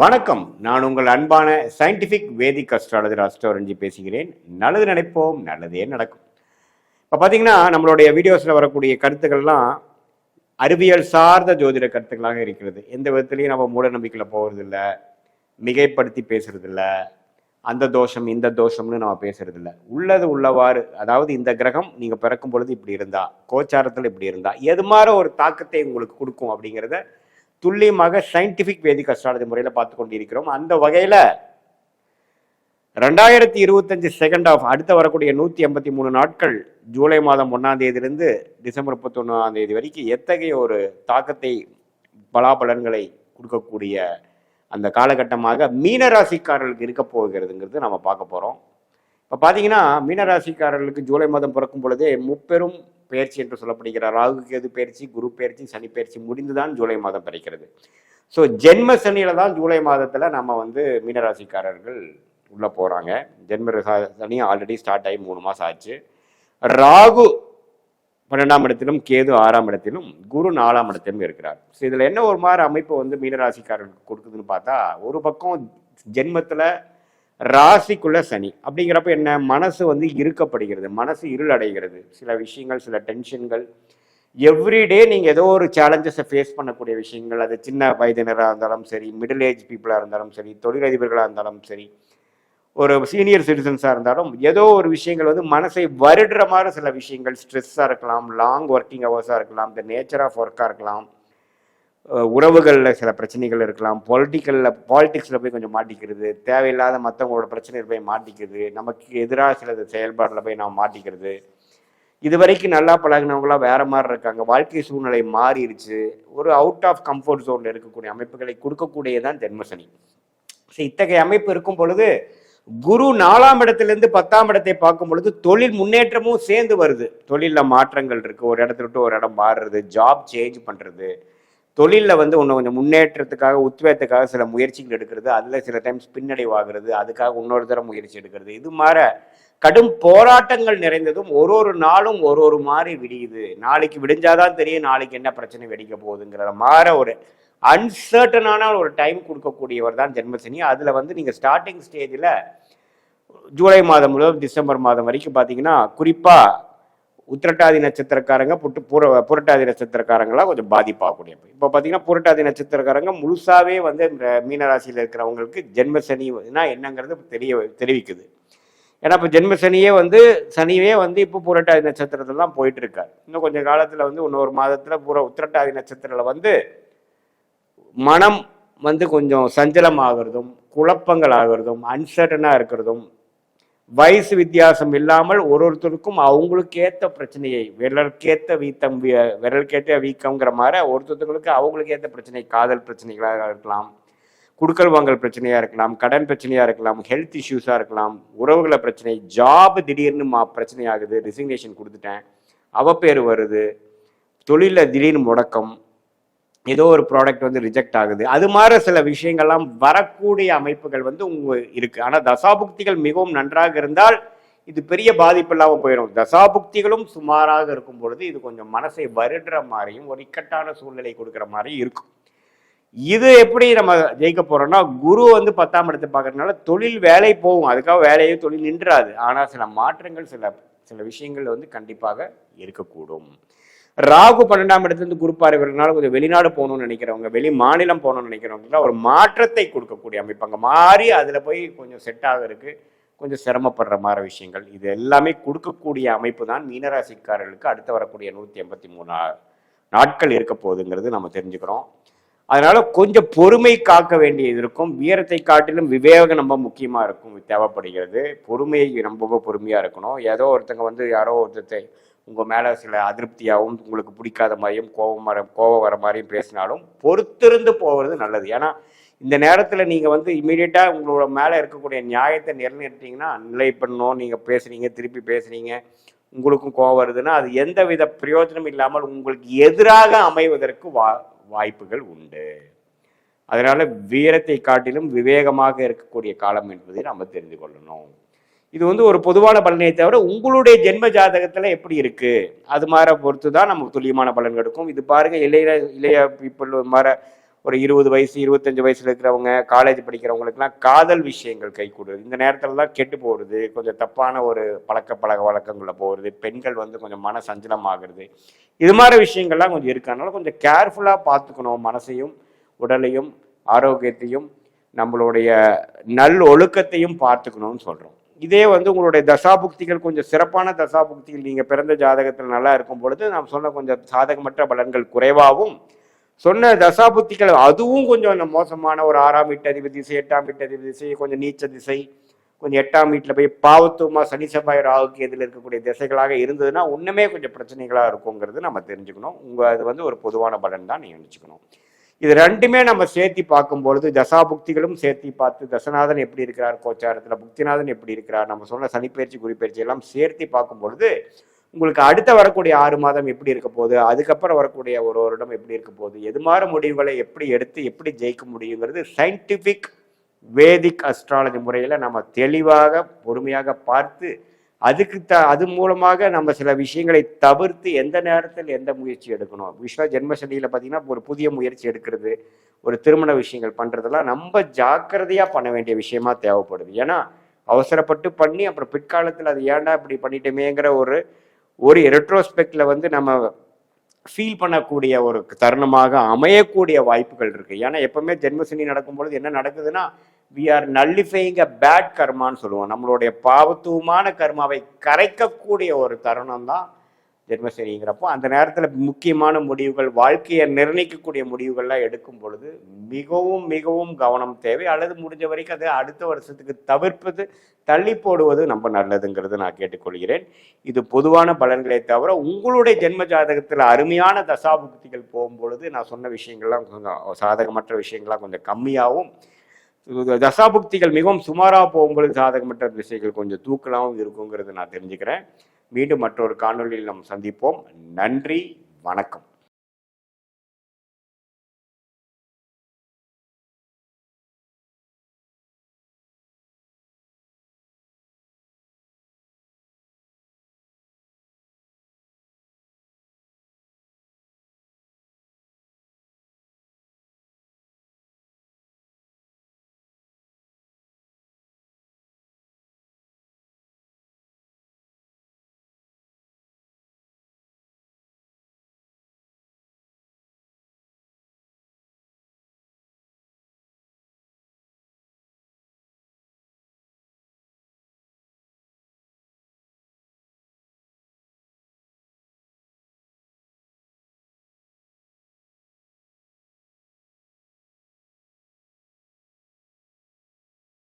வணக்கம். நான் உங்கள் அன்பான சயின்டிஃபிக் வேதிக் அஸ்ட்ராலஜர் அஸ்ட்ரோரஞ்சி பேசுகிறேன். நல்லது நினைப்போம் நல்லதே நடக்கும். இப்போ பார்த்தீங்கன்னா நம்மளுடைய வீடியோஸில் வரக்கூடிய கருத்துக்கள்லாம் அறிவியல் சார்ந்த ஜோதிட கருத்துக்களாக இருக்கிறது. எந்த விதத்துலையும் நம்ம மூட நம்பிக்கையில் போகிறதில்ல மிகைப்படுத்தி பேசுறதில்ல. அந்த தோஷம் இந்த தோஷம்னு நம்ம பேசுறதில்ல. உள்ளது உள்ளவாறு அதாவது இந்த கிரகம் நீங்கள் பிறக்கும் பொழுது இப்படி இருந்தா கோச்சாரத்தில் இப்படி இருந்தா எது மாதிரி ஒரு தாக்கத்தை உங்களுக்கு கொடுக்கும் அப்படிங்கிறத துல்லியமாக சயின்டிஃபிக் வேதிக் அஸ்ட்ராலஜி முறையில் பார்த்து கொண்டிருக்கிறோம். அந்த வகையில் ரெண்டாயிரத்தி இருபத்தஞ்சு செகண்ட் ஆஃப் அடுத்த வரக்கூடிய நூற்றி எண்பத்தி மூணு நாட்கள் ஜூலை மாதம் ஒன்றாம் தேதியிலிருந்து டிசம்பர் முப்பத்தொன்னாம் தேதி வரைக்கும் எத்தகைய ஒரு தாக்கத்தை பலாபலன்களை கொடுக்கக்கூடிய அந்த காலகட்டமாக மீனராசிக்காரர்களுக்கு இருக்க போகிறதுங்கிறது நம்ம பார்க்க போகிறோம் இப்போ பார்த்தீங்கன்னா மீனராசிக்காரர்களுக்கு ஜூலை மாதம் பிறக்கும் பொழுதே முப்பெரும் பயிற்சி என்று சொல்லப்படுகிற ராகு கேது பயிற்சி குரு பயிற்சி சனி பயிற்சி முடிந்துதான் ஜூலை மாதம் பிறக்கிறது. ஸோ ஜென்ம சனியில தான் ஜூலை மாதத்தில் நம்ம வந்து மீனராசிக்காரர்கள் உள்ளே போகிறாங்க ஜென்ம சனி ஆல்ரெடி ஸ்டார்ட் ஆகி மூணு மாதம் ஆச்சு. ராகு பன்னெண்டாம் இடத்திலும் கேது ஆறாம் இடத்திலும் குரு நாலாம் இடத்திலும் இருக்கிறார். ஸோ இதில் என்ன ஒரு மாதிரி அமைப்பு வந்து மீனராசிக்காரர்களுக்கு கொடுக்குதுன்னு பார்த்தா ஒரு பக்கம் ஜென்மத்தில் ராசிக்குள்ள சனி. அப்படிங்கிறப்ப என்ன? மனசு வந்து இறுக்கப்படுகிறது. மனசு இருளடைகிறது. சில விஷயங்கள் சில டென்ஷன்கள் எவ்ரிடே நீங்கள் ஏதோ ஒரு சேலஞ்சஸை ஃபேஸ் பண்ணக்கூடிய விஷயங்கள். அது சின்ன வயதினராக இருந்தாலும் சரி மிடில் ஏஜ் பீப்புளாக இருந்தாலும் சரி தொழிலதிபர்களாக இருந்தாலும் சரி ஒரு சீனியர் சிட்டிசன்ஸாக இருந்தாலும் ஏதோ ஒரு விஷயங்கள் வந்து மனசை வருடுற மாதிரி சில விஷயங்கள். ஸ்ட்ரெஸ்ஸாக இருக்கலாம் லாங் ஒர்க்கிங் ஹவர்ஸாக இருக்கலாம் இந்த நேச்சர் ஆஃப் ஒர்க்காக இருக்கலாம். உறவுகளில் சில பிரச்சனைகள் இருக்கலாம். பொலிட்டிக்கலில் பாலிட்டிக்ஸில் போய் கொஞ்சம் மாட்டிக்கிறது. தேவையில்லாத மற்றவங்களோட பிரச்சனையில் போய் மாட்டிக்கிறது. நமக்கு எதிராக சில செயல்பாட்டில் போய் நாம் மாட்டிக்கிறது. இது வரைக்கும் நல்லா பழகினவங்களாம் வேற மாதிரி இருக்காங்க. வாழ்க்கை சூழ்நிலை மாறிடுச்சு. ஒரு அவுட் ஆஃப் கம்ஃபர்ட் ஜோனில் இருக்கக்கூடிய அமைப்புகளை கொடுக்கக்கூடியதான் ஜென்மசனி ஸோ இத்தகைய அமைப்பு இருக்கும் பொழுது குரு நாலாம் இடத்துலேருந்து பத்தாம் இடத்தை பார்க்கும் பொழுது தொழில் முன்னேற்றமும் சேர்ந்து வருது. தொழிலில் மாற்றங்கள் இருக்குது ஒரு இடத்துல விட்டு ஒரு இடம் மாறுறது. ஜாப் சேஞ்ச் பண்ணுறது தொழிலில் வந்து ஒன்று கொஞ்சம் முன்னேற்றத்துக்காக உத்வேகத்துக்காக சில முயற்சிகள் எடுக்கிறது. அதில் சில டைம்ஸ் பின்னடைவாகிறது. அதுக்காக இன்னொரு தரம் முயற்சி எடுக்கிறது. இது மாற கடும் போராட்டங்கள் நிறைந்ததும் ஒரு ஒரு நாளும் ஒரு ஒரு மாதிரி விடியுது. நாளைக்கு விடிஞ்சாதான் தெரியும் நாளைக்கு என்ன பிரச்சனை வெடிக்க போகுதுங்கிற மாற ஒரு அன்சர்டனான ஒரு டைம் கொடுக்கக்கூடியவர் தான் ஜென்மசனி. அதில் வந்து நீங்கள் ஸ்டார்டிங் ஸ்டேஜில் ஜூலை மாதம் முதல் டிசம்பர் மாதம் வரைக்கும் பார்த்தீங்கன்னா குறிப்பாக உத்திரட்டாதி நட்சத்திரக்காரங்க புட்டு புற புரட்டாதி நட்சத்திரக்காரங்களாம் கொஞ்சம் பாதிப்பாகக்கூடிய இப்போ பார்த்தீங்கன்னா புரட்டாதி நட்சத்திரக்காரங்க முழுசாவே வந்து இந்த மீனராசியில் இருக்கிறவங்களுக்கு ஜென்மசனினா என்னங்கிறது தெரிய தெரிவிக்குது. ஏன்னா இப்போ ஜென்ம சனியே வந்து சனியே வந்து இப்போ புரட்டாதி நட்சத்திரத்துல தான் போயிட்டு இருக்காரு இன்னும் கொஞ்சம் காலத்தில் வந்து இன்னொரு மாதத்தில் புற உத்திரட்டாதி நட்சத்திரத்தில் வந்து மனம் வந்து கொஞ்சம் சஞ்சலம் ஆகிறதும் குழப்பங்கள் ஆகிறதும் அன்சர்டனாக இருக்கிறதும் வயசு வித்தியாசம் இல்லாமல் ஒரு ஒருத்தருக்கும் அவங்களுக்கு ஏற்ற பிரச்சனையை விரலுக்கேற்ற வீத்தம் வி- விரலுக்கேற்ற வீக்கம்ங்கிற மாதிரி ஒருத்தருக்கு அவங்களுக்கு ஏற்ற பிரச்சனை காதல் பிரச்சனைகளாக இருக்கலாம் குடுக்கல் வாங்கல் பிரச்சனையாக இருக்கலாம் கடன் பிரச்சனையாக இருக்கலாம் ஹெல்த் இஷ்யூஸாக இருக்கலாம் உறவுகளை பிரச்சனை ஜாப் திடீர்னு மா பிரச்சனை ஆகுது ரிசிக்னேஷன் கொடுத்துட்டேன் அவப்பேர் வருது தொழிலில் திடீர்னு முடக்கம் ஏதோ ஒரு ப்ராடக்ட் வந்து ரிஜெக்ட் ஆகுது. அது மாதிரி சில விஷயங்கள்லாம் வரக்கூடிய அமைப்புகள் வந்து உங்க இருக்கு. ஆனால் தசாபுக்திகள் மிகவும் நன்றாக இருந்தால் இது பெரிய பாதிப்பு இல்லாமல் போயிடும். தசாபுக்திகளும் சுமாராக இருக்கும் பொழுது இது கொஞ்சம் மனசை வருடுற மாதிரியும் ஒரு இக்கட்டான சூழ்நிலை கொடுக்குற மாதிரியும் இருக்கும். இது எப்படி நம்ம ஜெயிக்க போறோம்னா குரு வந்து பத்தாம் இடத்தை பார்க்கறதுனால தொழில் வேலை போகும். அதுக்காக வேலையே தொழில் நின்றாது. ஆனால் சில மாற்றங்கள் சில சில விஷயங்கள் வந்து கண்டிப்பாக இருக்கக்கூடும். ராகு பன்னெண்டாம் இடத்துலேருந்து குரு பார்வைனால கொஞ்சம் வெளிநாடு போகணும்னு நினைக்கிறவங்க வெளி மாநிலம் போகணும்னு நினைக்கிறவங்க ஒரு மாற்றத்தை கொடுக்கக்கூடிய அமைப்பு அங்கே மாறி அதில் போய் கொஞ்சம் செட் ஆகிறதுக்கு கொஞ்சம் சிரமப்படுற மாதிரி விஷயங்கள். இது எல்லாமே கொடுக்கக்கூடிய அமைப்பு தான் மீனராசிக்காரர்களுக்கு அடுத்து வரக்கூடிய நூற்றி எண்பத்தி மூணு நாட்கள் இருக்க போகுதுங்கிறது நம்ம தெரிஞ்சுக்கிறோம். அதனால கொஞ்சம் பொறுமை காக்க வேண்டியது இருக்கும். வீரத்தை காட்டிலும் விவேகம் ரொம்ப முக்கியமா இருக்கும். தேவைப்படுகிறது. பொறுமை ரொம்ப பொறுமையா இருக்கணும். ஏதோ ஒருத்தங்க வந்து யாரோ ஒருத்தத்தை உங்கள் மேலே சில அதிருப்தியாகவும் உங்களுக்கு பிடிக்காத மாதிரியும் கோபம் வர கோபம் வர மாதிரியும் பேசினாலும் பொறுத்திருந்து போகிறது நல்லது. ஏன்னா இந்த நேரத்தில் நீங்கள் வந்து இமீடியட்டாக உங்களோட மேலே இருக்கக்கூடிய நியாயத்தை நிலைநிறுத்திங்கன்னா நிலை பண்ணணும் நீங்கள் பேசுகிறீங்க திருப்பி பேசுகிறீங்க உங்களுக்கும் கோவம் வருதுன்னா அது எந்த வித பிரயோஜனம் இல்லாமல் உங்களுக்கு எதிராக அமைவதற்கு வா வாய்ப்புகள் உண்டு. அதனால வீரத்தை காட்டிலும் விவேகமாக இருக்கக்கூடிய காலம் என்பதை நம்ம தெரிந்து கொள்ளணும். இது வந்து ஒரு பொதுவான பலனை தவிர உங்களுடைய ஜென்ம ஜாதகத்துல எப்படி இருக்கு? அது மாதிரி பொறுத்து தான் நமக்கு துல்லியமான பலன் கிடைக்கும் இது பாருங்க இளைய இளைய பீப்புள் மாதிரி ஒரு இருபது வயசு இருபத்தஞ்சு வயசுல இருக்கிறவங்க காலேஜ் படிக்கிறவங்களுக்குலாம் காதல் விஷயங்கள் கை கூடுது. இந்த நேரத்துல தான் கெட்டு போகிறது கொஞ்சம் தப்பான ஒரு பழக்க பழக்க வழக்கங்களில் போகிறது பெண்கள் வந்து கொஞ்சம் மன சஞ்சலமாகிறது. இது மாதிரி விஷயங்கள்லாம் கொஞ்சம் இருக்கு. கொஞ்சம் கேர்ஃபுல்லாக பார்த்துக்கணும் மனசையும் உடலையும் ஆரோக்கியத்தையும் நம்மளுடைய நல் ஒழுக்கத்தையும் பார்த்துக்கணும்னு சொல்கிறோம் இதே வந்து உங்களுடைய தசாபுக்திகள் கொஞ்சம் சிறப்பான தசாபுக்திகள். நீங்கள் பிறந்த ஜாதகத்தில் நல்லா இருக்கும் பொழுது நாம் சொன்ன கொஞ்சம் சாதகமற்ற பலன்கள் குறைவாகவும் சொன்ன தசாபுத்திகள் அதுவும் கொஞ்சம் மோசமான ஒரு ஆறாம் வீட்டு அதிபதி திசை எட்டாம் வீட்டு அதிபதி திசை கொஞ்சம் நீச்ச திசை கொஞ்சம் எட்டாம் வீட்டில் போய் பாவத்துவமா சனி செவ்வாய் ராகுக்கு எதில் இருக்கக்கூடிய திசைகளாக இருந்ததுன்னா ஒன்றுமே கொஞ்சம் பிரச்சனைகளாக இருக்குங்கிறது நம்ம தெரிஞ்சுக்கணும். உங்கள் அது வந்து ஒரு பொதுவான பலன் தான் நீங்கள் நினச்சிக்கணும். இது ரெண்டுமே நம்ம சேர்த்தி பார்க்கும்பொழுது தசாபுக்திகளும் சேர்த்தி பார்த்து தசநாதன் எப்படி இருக்கிறார் கோச்சாரத்தில் புக்திநாதன் எப்படி இருக்கிறார் நம்ம சொன்ன சனிப்பயிற்சி குறிப்பயிற்சி எல்லாம் சேர்த்தி பார்க்கும் பொழுது உங்களுக்கு அடுத்த வரக்கூடிய ஆறு மாதம் எப்படி இருக்க போகுது அதுக்கப்புறம் வரக்கூடிய ஒரு வருடம் எப்படி இருக்க போகுது எது மாதிரி முடிவுகளை எப்படி எடுத்து எப்படி ஜெயிக்க முடியுங்கிறது சயின்டிஃபிக் வேதிக் அஸ்ட்ராலஜி முறையில் நம்ம தெளிவாக பொறுமையாக பார்த்து அதுக்கு த அது மூலமாக நம்ம சில விஷயங்களை தவிர்த்து எந்த நேரத்தில் எந்த முயற்சி எடுக்கணும்? விஸ்வ ஜென்மசனியில் பார்த்தீங்கன்னா ஒரு புதிய முயற்சி எடுக்கிறது ஒரு திருமண விஷயங்கள் பண்ணுறதெல்லாம் நம்ம ஜாக்கிரதையாக பண்ண வேண்டிய விஷயமா தேவைப்படுது. ஏன்னா அவசரப்பட்டு பண்ணி அப்புறம் பிற்காலத்தில் அது ஏன்டா இப்படி பண்ணிட்டோமேங்கிற ஒரு ஒரு ரெட்ரோஸ்பெக்ட்ல வந்து நம்ம ஃபீல் பண்ணக்கூடிய ஒரு தருணமாக அமையக்கூடிய வாய்ப்புகள் இருக்குது ஏன்னா எப்பவுமே ஜென்மசனி நடக்கும்பொழுது என்ன நடக்குதுன்னா we are nullifying a bad கர்மான்னு சொல்லுவோம். நம்மளுடைய பாவத்துவமான கர்மாவை கரைக்கக்கூடிய ஒரு தருணம் தான் ஜென்மசனிங்கிறப்போ அந்த நேரத்தில் முக்கியமான முடிவுகள் வாழ்க்கையை நிர்ணயிக்கக்கூடிய முடிவுகள்லாம் எடுக்கும் பொழுது மிகவும் மிகவும் கவனம் தேவை. அல்லது முடிஞ்ச வரைக்கும் அதை அடுத்த வருஷத்துக்கு தவிர்ப்பது தள்ளி போடுவது ரொம்ப நல்லதுங்கிறது நான் கேட்டுக்கொள்கிறேன். இது பொதுவான பலன்களை தவிர உங்களுடைய ஜென்ம ஜாதகத்தில் அருமையான தசாபுக்திகள் போகும்பொழுது நான் சொன்ன விஷயங்கள்லாம் கொஞ்சம் சாதகமற்ற விஷயங்கள்லாம் கொஞ்சம் கம்மியாகவும் தசாபுக்திகள் மிகவும் சுமாராக போகும்பொழுது சாதகமற்ற திசைகள் கொஞ்சம் தூக்கலாகவும் இருக்குங்கிறது நான் தெரிஞ்சுக்கிறேன். மீண்டும் மற்றொரு காணொளியில் நாம் சந்திப்போம். நன்றி வணக்கம்.